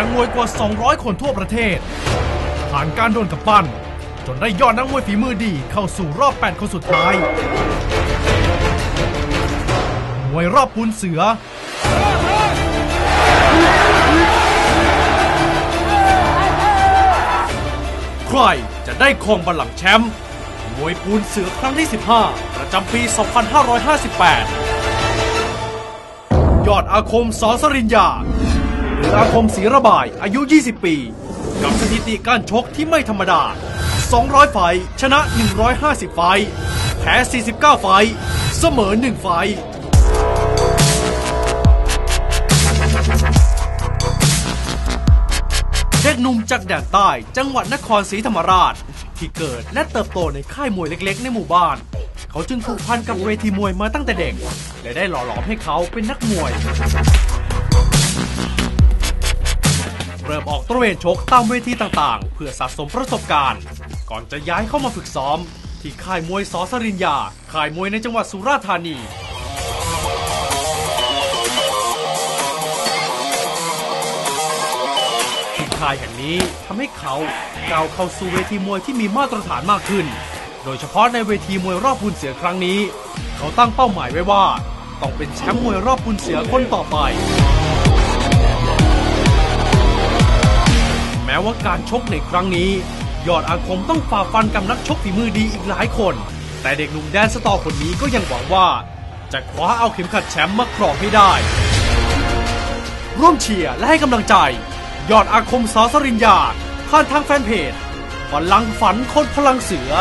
นักมวยกว่า 200 คนทั่วประเทศ ผ่านการโดนกับปั้น จนได้ยอดนักมวยฝีมือดีเข้าสู่รอบ 8 คนสุดท้าย มวยรอบปูนเสือ ใครจะได้ครองบัลลังก์แชมป์มวยปูนเสือครั้งที่ 15 ประจำปี 2558 ยอดอาคมสอสริญญา ออาคมศรีระบายอายุ 20 ปี กับสถิติการชกที่ไม่ธรรมดา 200 ไฟชนะ 150 ไฟแพ้ 49 ไฟเสมอ 1 ไฟเด็กหนุ่มจากแดนใต้จังหวัดนครศรีธรรมราช ที่เกิดและเติบโตในค่ายมวยเล็กๆ ในหมู่บ้าน เขาจึงผูกพันกับเวทีมวยมาตั้งแต่เด็ก และได้หล่อหลอมให้เขาเป็นนักมวย เวนชกตามเวทีต่างๆ เพื่อสะสมประสบการณ์ ก่อนจะย้ายเข้ามาฝึกซ้อม ที่ค่ายมวยสอสริญญาค่ายมวยในจังหวัดสุราษฎร์ธานีที่ค่ายแห่งนี้ทำให้เขาก้าวเข้าสู่เวทีมวยที่มีมาตรฐานมากขึ้น โดยเฉพาะในเวทีมวยรอบพุนเสือครั้งนี้ เขาตั้งเป้าหมายไว้ว่า ต้องเป็นแชมป์มวยรอบพุนเสือคนต่อไป ว่าการชกในครั้งนี้ ยอดอาคมต้องฝ่าฟันกับนักชกฝีมือดีอีกหลายคน แต่เด็กหนุ่มแดนสตอร์คนนี้ก็ยังหวังว่า จะคว้าเอาเข็มขัดแชมป์มาครองให้ได้ ร่วมเชียร์และให้กำลังใจ ยอดอาคมสอสริญญาผ่านทางแฟนเพจพลังฝันคนพลังเสือ